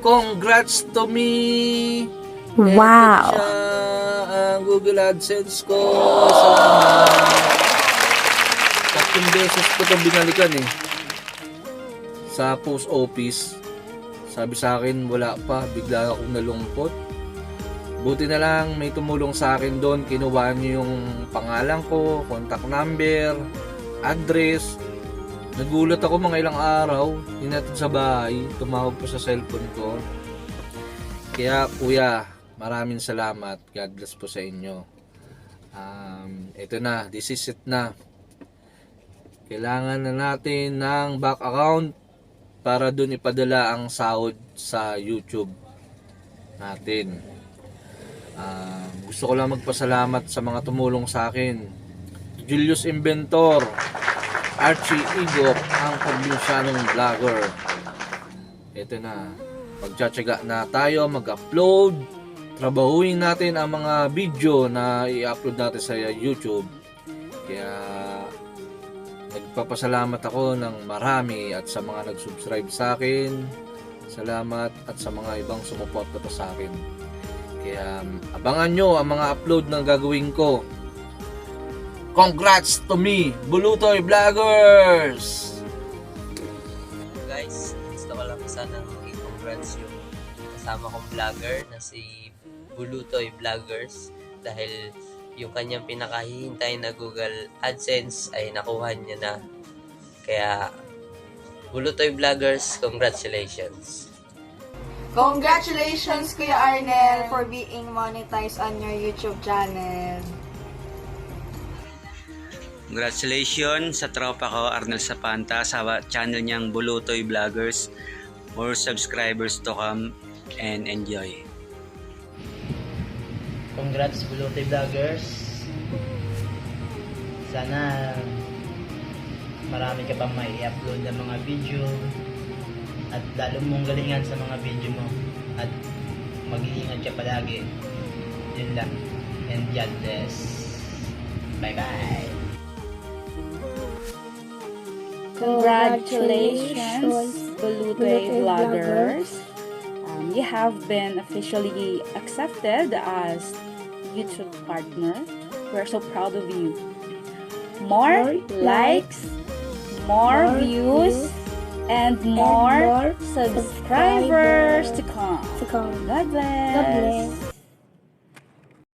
Congrats to me! Wow. Ito siya, ang Google AdSense ko. Salamat. Tatlong beses ko ito binalikan eh. Sa post office. Sabi sa akin, wala pa. Bigla akong nalungkot. Buti na lang may tumulong sa akin doon. Kinuha niyo yung pangalan ko, contact number, address. Nagulat ako mga ilang araw. Hinatid sa bahay. Tumawag po sa cellphone ko. Kaya kuya, maraming salamat. God bless po sa inyo. Um, ito na, this is it na. Kailangan na natin ng back account para dun ipadala ang sahod sa YouTube natin. Ah, gusto ko lang magpasalamat sa mga tumulong sa akin. Julius Inventor, Archie Igop, ang probinsyanong vlogger. Ito na, pagtsatsaga na tayo mag-upload. Trabahuin natin ang mga video na i-upload natin sa YouTube. Kaya nagpapasalamat ako ng marami at sa mga nag-subscribe sa akin. Salamat at sa mga ibang sumuporta pa sa akin. Kaya abangan nyo ang mga upload na gagawin ko. Congrats to me, Bulutoy Vloggers! guys, gusto ko lang sana i-congrats yung kasama kong vlogger na si Bulutoy Vloggers dahil yung kanyang pinakahihintay na Google AdSense ay nakuha niya na. Kaya, Bulutoy Vloggers, congratulations! Congratulations, Kuya Arnel, for being monetized on your YouTube channel. Congratulations sa tropa ko, Arnel Sapanta, sa channel niyang Bulutoy Vloggers. More subscribers to come and enjoy. Congrats Bulutoy Vloggers. Sana marami ka pang mai upload ng mga video at lalo mong galingan sa mga video mo at mag-iingat ka palagi. Yun lang. And God. Bye-bye. Congratulations, Balute Vloggers. Um, you have been officially accepted as YouTube partner. We're so proud of you. More likes, more views, and more subscribers to come. to come. God bless. God bless.